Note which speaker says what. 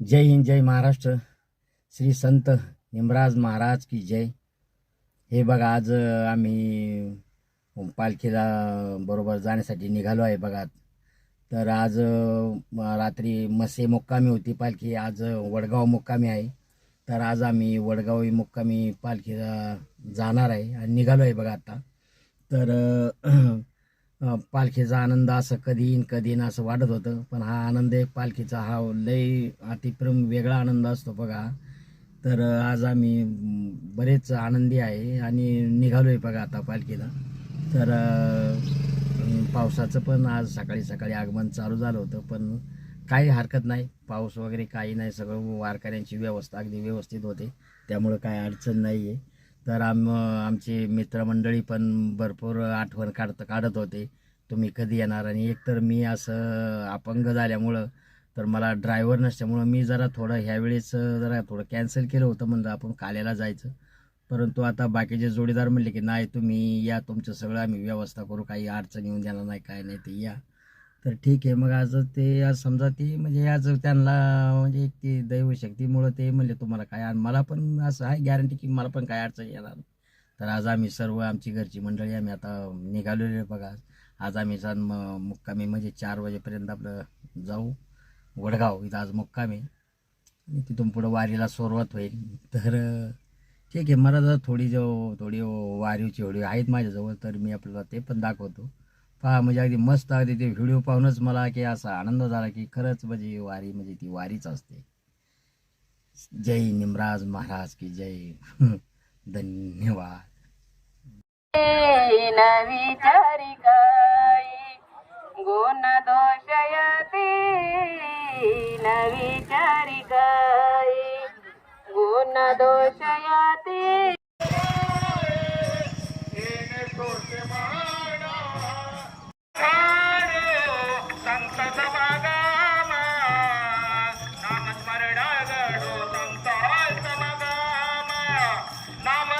Speaker 1: जय हिंद जय महाराष्ट्र. श्री संत निमराज महाराज की जय. हे बघा आज आम्ही पालखीला बरोबर जाण्यासाठी निघालो आहे बघा. तर आज रात्री मसे मुक्कामी होती पालखी. आज वडगाव मुक्कामी आहे. तर आज आम्ही वडगावी मुक्कामी पालखीला जाणार आहे आणि निघालो आहे बघा आता. तर पालखीचा आनंद असं कधी येईन कधी येईन असं वाटत होतं पण हा आनंद आहे पालखीचा हा लय अतिप्रम वेगळा आनंद असतो बघा. तर आज आम्ही बरेच आनंदी आहे आणि निघालो आहे बघा आता पालखीला. तर पावसाचं पण आज सकाळी सकाळी आगमन चालू झालं होतं पण काही हरकत नाही. पाऊस वगैरे काही नाही सगळं वारकऱ्यांची व्यवस्था अगदी व्यवस्थित होते. त्यामुळं काय अडचण नाही आहे तर आम आमची मित्रमंडळी पण भरपूर आठवण काढत काढत होते. तुम्ही कधी येणार? आणि एकतर मी असं अपंग झाल्यामुळं तर मला ड्रायव्हर नसल्यामुळं मी जरा थोडं ह्यावेळेस जरा थोडं कॅन्सल केलं होतं म्हणलं आपण काल्याला जायचं. परंतु आता बाकीचे जोडीदार म्हणले की नाही तुम्ही या तुमचं सगळं आम्ही व्यवस्था करू. काही अडचण येऊन देणार नाही काय नाही ते या. तर ठीक आहे मग आज ते आज समजा ते म्हणजे आज त्यांना म्हणजे एक ती दैवशक्तीमुळं ते म्हणले तुम्हाला काय आणि मला पण असं आहे गॅरंटी की मला पण काय अडचण येणार. तर आज आम्ही सर्व आमची घरची मंडळी आम्ही आता निघालेलो आहे बघा. आज आम्ही सण म- मुक्कामी म्हणजे चार वाजेपर्यंत आपलं जाऊ. वडगाव इथं आज मुक्कामी. आणि तिथून पुढं वारीला सुरुवात होईल. तर ठीक आहे मला जर थोडी जो थोडी वारीची होडी आहेत माझ्याजवळ तर मी आपल्याला ते पण दाखवतो. पहा म्हणजे अगदी मस्त अगदी ते व्हिडिओ पाहूनच मला की असा आनंद झाला की खरंच म्हणजे वारी म्हणजे ती वारीच असते. जय निमराज महाराज की जय. धन्यवाद.
Speaker 2: न गुण दोषयती न विचारी गुण दोष நாம்